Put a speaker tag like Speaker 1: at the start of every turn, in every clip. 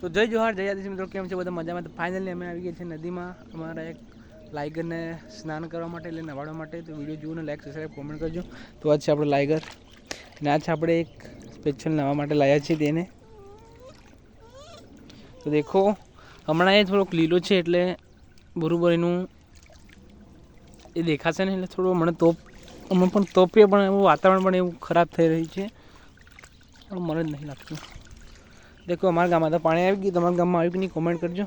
Speaker 1: તો જય જોહાર, જય આદિશ મિત્રો, કેમ છે બધા? મજામાં? તો ફાઇનલી અમે આવી ગયા છીએ નદીમાં. અમારા એક લાઇગરને સ્નાન કરવા માટે એટલે નવાડવા માટે. તો વીડિયો જુઓ ને લાઈક સબસ્ક્રાઈબ કોમેન્ટ કરજો. તો આ છે આપણો લાઇગર અને આજ આપણે એક સ્પેશિયલ નવા માટે લાવ્યા છીએ તેને. તો દેખો, હમણાં એ થોડોક લીલો છે એટલે બરોબર એનું એ દેખાશે ને એટલે થોડું મને તોપ અમે પણ તોપીએ પણ એવું વાતાવરણ પણ એવું ખરાબ થઈ રહ્યું છે. મને જ નહીં લાગતું. દેખો, અમારા ગામમાં તો પાણી આવી ગયું. તમારા ગામમાં આવ્યું કે નહીં કોમેન્ટ કરજો.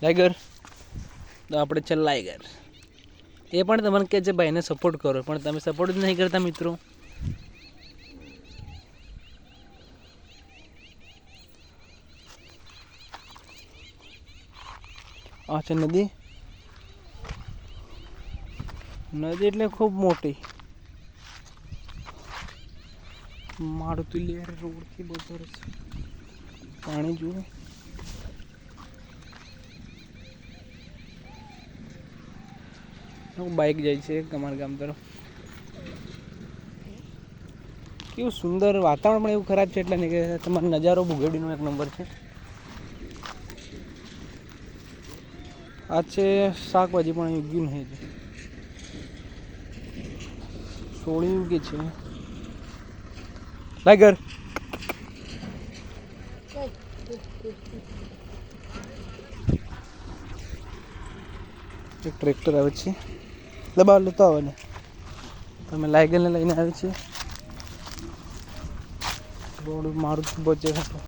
Speaker 1: ટાઈગર તો આપણે છે લાઈગર. એ પણ તમને કહે છે ભાઈને સપોર્ટ કરો. પણ તમે સપોર્ટ જ નહીં કરતા, મિત્રો. આ છે નદી. નદી એટલે ખૂબ મોટી. મારુતિ લેર રોડથી બહુ સરસ પાણી જુઓ. બાઇક જાય છે અમારા ગામ તરફ. કેવું સુંદર વાતાવરણ પણ એવું ખરાબ છે એટલે નહીં કે તમારો નજારો ભૂગેડીનો એક નંબર છે. આ છે શાકભાજી પણ યોગ્ય નહીં સોળી ઉગે છે? એક ટ્રેક્ટર આવે છે. દબાવ લેતો આવે ને. તમે લાઈગરને લઈને આવે છે રોડ મારું બચે હતો